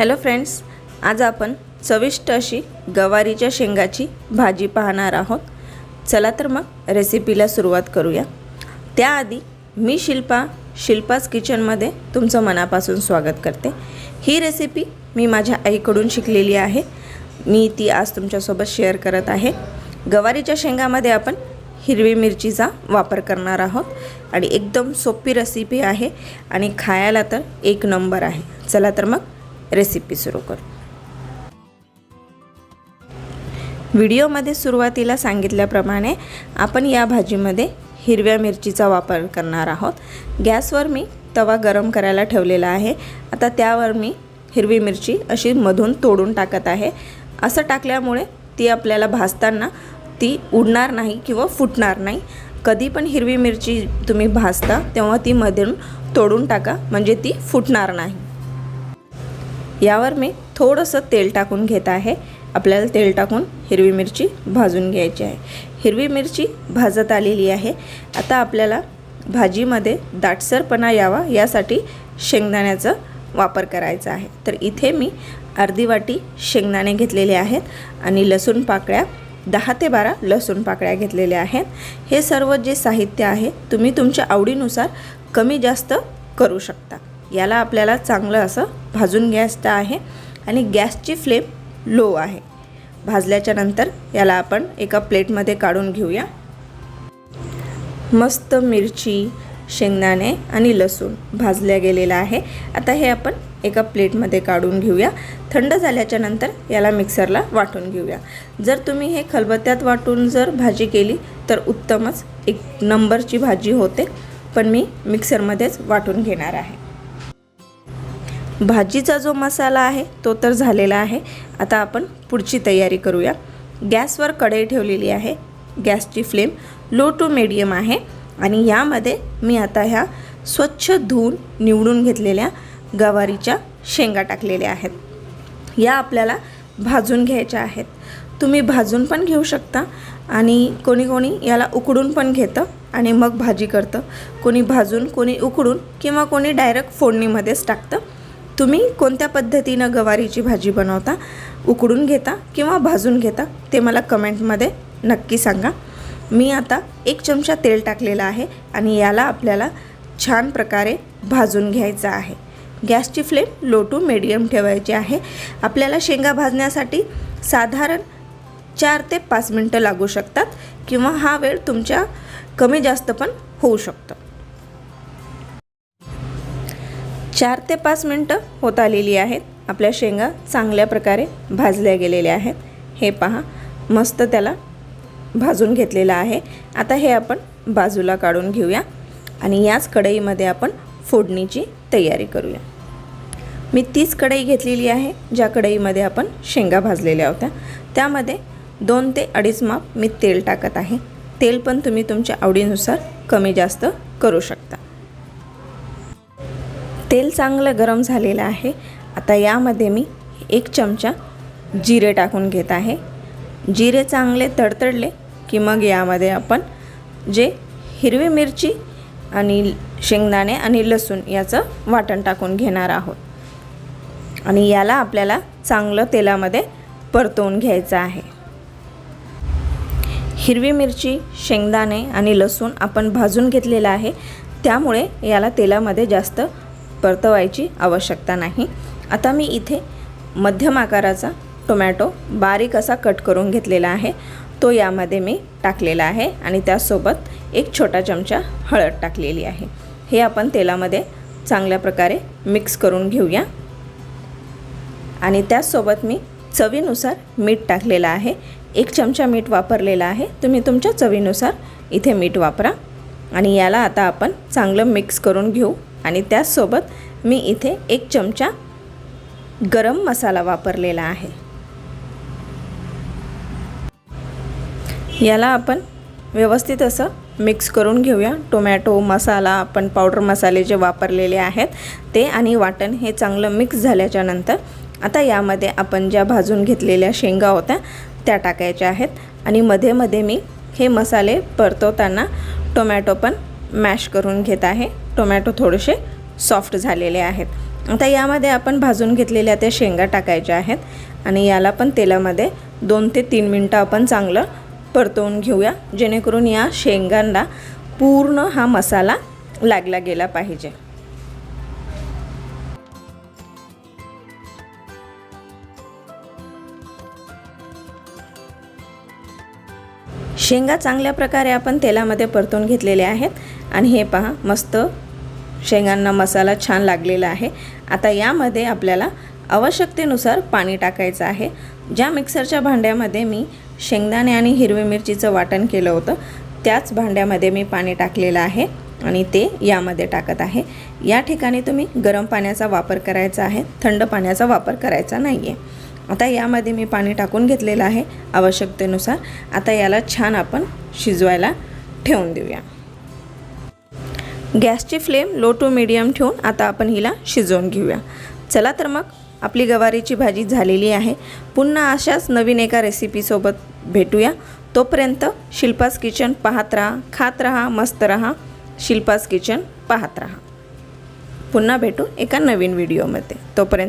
Hello friends आज आपण चविष्ट अशी गवारीच्या शेंगाची भाजी पाहणार आहोत. चला तर मग रेसिपीला सुरुवात करूया. त्याआधी मी शिल्पा शिल्पास किचनमध्ये तुमचं मनापासून स्वागत करते. ही रेसिपी मी माझ्या आईकडून शिकलेली आहे. मी ती आज तुमच्यासोबत शेअर करत आहे. गवारीच्या शेंगामध्ये आपण हिरवी मिरचीचा वापर करणार आहोत. आणि एकदम सोपी रेसिपी आहे. आणि खायला तर एक नंबर आहे. चला तर मग रेसिपी सुरू करू. व्हिडिओमध्ये सुरुवातीला सांगितल्याप्रमाणे आपण या भाजीमध्ये हिरव्या मिरचीचा वापर करणार आहोत. गॅसवर मी तवा गरम करायला ठेवलेला आहे. आता त्यावर मी हिरवी मिरची अशी मधून तोडून टाकत आहे. असं टाकल्यामुळे ती आपल्याला भाजताना ती उडणार नाही किंवा फुटणार नाही. कधी पण हिरवी मिरची तुम्ही भाजता तेव्हा ती मधून तोडून टाका. म्हणजे ती फुटणार नाही. यावर मी थोडंसं तेल टाकून घेत आहे. आपल्याला तेल टाकून हिरवी मिरची भाजून घ्यायची आहे. हिरवी मिरची भाजत आलेली आहे. आता आपल्याला भाजीमध्ये दाटसरपणा यावा यासाठी शेंगदाण्याचा वापर करायचा आहे. तर इथे मी अर्धी वाटी शेंगदाणे घेतलेले आहेत आणि लसूण पाकळ्या दहा ते बारा लसूण पाकळ्या घेतलेल्या आहेत. हे सर्व जे साहित्य आहे तुम्ही तुमच्या आवडीनुसार कमी जास्त करू शकता. याला आपल्याला चांगलं असं भाजून घ्यायचं आहे आणि गॅसची फ्लेम लो आहे. भाजल्याच्या नंतर याला आपण एका प्लेटमध्ये काढून घेऊया. मस्त मिरची शेंगदाणे आणि लसूण भाजल्या गेलेला आहे. आता हे आपण एका प्लेटमध्ये काढून घेऊया. थंड झाल्याच्यानंतर याला मिक्सरला वाटून घेऊया. जर तुम्ही हे खलबत्त्यात वाटून जर भाजी केली तर उत्तमच एक नंबरची भाजी होते. पण मी मिक्सरमध्येच वाटून घेणार आहे. भाजीचा जो मसाला आहे तो तर झालेला आहे. आता आपण पुढची तयारी करूया. गॅसवर कढई ठेवलेली आहे. गॅसची फ्लेम लो टू मिडियम आहे. आणि यामध्ये मी आता ह्या स्वच्छ धुवून निवडून घेतलेल्या गवारीच्या शेंगा टाकलेल्या आहेत. या आपल्याला भाजून घ्यायच्या आहेत. तुम्ही भाजून पण घेऊ शकता आणि कोणी कोणी याला उकडून पण घेतं आणि मग भाजी करतं. कोणी भाजून कोणी उकडून किंवा कोणी डायरेक्ट फोडणीमध्येच टाकतं. तुम्ही कोणत्या पद्धतीनं गवारीची भाजी बनवता उकडून घेता किंवा भाजून घेता ते मला कमेंटमध्ये नक्की सांगा. मी आता एक चमचा तेल टाकलेला आहे आणि याला आपल्याला छान प्रकारे भाजून घ्यायचं आहे. गॅसची फ्लेम लो टू मिडियम ठेवायची आहे. आपल्याला शेंगा भाजण्यासाठी साधारण चार ते पाच मिनटं लागू शकतात किंवा हा वेळ तुमच्या कमी जास्त पण होऊ शकतो. चार ते पाच मिनटं होत आलेली आहेत. आपल्या शेंगा चांगल्या प्रकारे भाजल्या गेलेल्या आहेत. हे पहा मस्त त्याला भाजून घेतलेलं आहे. आता हे आपण बाजूला काढून घेऊया आणि याच कढईमध्ये आपण फोडणीची तयारी करूया. मी तीच कढई घेतलेली आहे ज्या कढईमध्ये आपण शेंगा भाजलेल्या होत्या. त्यामध्ये दोन ते अडीच माप मी तेल टाकत आहे. तेल पण तुम्ही तुमच्या आवडीनुसार कमी जास्त करू शकता. तेल चांगलं गरम झालेलं आहे. आता यामध्ये मी एक चमचा जिरे टाकून घेत आहे. जिरे चांगले तडतडले की मग यामध्ये आपण जे हिरवी मिरची आणि शेंगदाणे आणि लसूण याचं वाटण टाकून घेणार आहोत. आणि याला आपल्याला चांगलं तेलामध्ये परतवून घ्यायचं आहे. हिरवी मिरची शेंगदाणे आणि लसूण आपण भाजून घेतलेलं आहे. त्यामुळे याला तेलामध्ये जास्त परतवायची आवश्यकता नाही. आता मी इथे मध्यम आकाराचा टोमॅटो बारीक असा कट करून घेतलेला आहे. तो यामध्ये मी टाकलेला आहे आणि त्यासोबत एक छोटा चमचा हळद टाकलेली आहे. हे आपण तेलामध्ये चांगल्या प्रकारे मिक्स करून घेऊया. आणि त्याचसोबत मी चवीनुसार मीठ टाकलेलं आहे. एक चमचा मीठ वापरलेला आहे. तुम्ही तुमच्या चवीनुसार इथे मीठ वापरा. आणि याला आता आपण चांगलं मिक्स करून घेऊ. आणि त्याचसोबत मी इथे एक चमचा गरम मसाला वापरलेला आहे. याला आपण व्यवस्थित असं मिक्स करून घेऊया. टोमॅटो मसाला आपण पावडर मसाले जे वापरलेले आहेत ते आणि वाटण हे चांगलं मिक्स झाल्याच्यानंतर आता यामध्ये आपण ज्या भाजून घेतलेल्या शेंगा होत्या त्या टाकायच्या आहेत. आणि मध्ये मध्ये मी हे मसाले परतवताना टोमॅटो पण मॅश करून घेत आहे. टोमॅटो थोडेसे सॉफ्ट झालेले आहेत. आता यामध्ये आपण भाजून घेतलेल्या त्या शेंगा टाकायच्या आहेत आणि याला पण तेलामध्ये दोन ते तीन मिनटं आपण चांगलं परतवून घेऊया जेणेकरून या शेंगांना पूर्ण हा मसाला लागला गेला पाहिजे. शेंगा चांगल्या प्रकारे आपण तेलामध्ये परतून घेतलेले आहेत आणि हे पहा मस्त शेंगांना मसाला छान लागलेला आहे. आता यामध्ये आपल्याला आवश्यकतेनुसार पाणी टाकायचं आहे. ज्या मिक्सरच्या भांड्यामध्ये मी शेंगदाणे आणि हिरवी मिरचीचं वाटण केलं होतं त्याच भांड्यामध्ये मी पाणी टाकलेलं आहे आणि ते यामध्ये टाकत आहे. या ठिकाणी तुम्ही गरम पाण्याचा वापर करायचा आहे थंड पाण्याचा वापर करायचा नाही आहे आता यामध्ये मी पाणी टाकून घेतलेलं आहे आवश्यकतेनुसार. आता याला छान आपण शिजवायला ठेवून देऊया. गॅसची फ्लेम लो टू मिडियम ठेवून आता आपण हिला शिजवून घेऊया. चला तर मग आपली गवारीची भाजी झालेली आहे. पुन्हा अशाच नवीन एका रेसिपीसोबत भेटूया. तोपर्यंत शिल्पास किचन पाहत राहा खात राहा मस्त राहा. शिल्पास किचन पाहत राहा. पुन्हा भेटू एका नवीन व्हिडिओमध्ये तोपर्यंत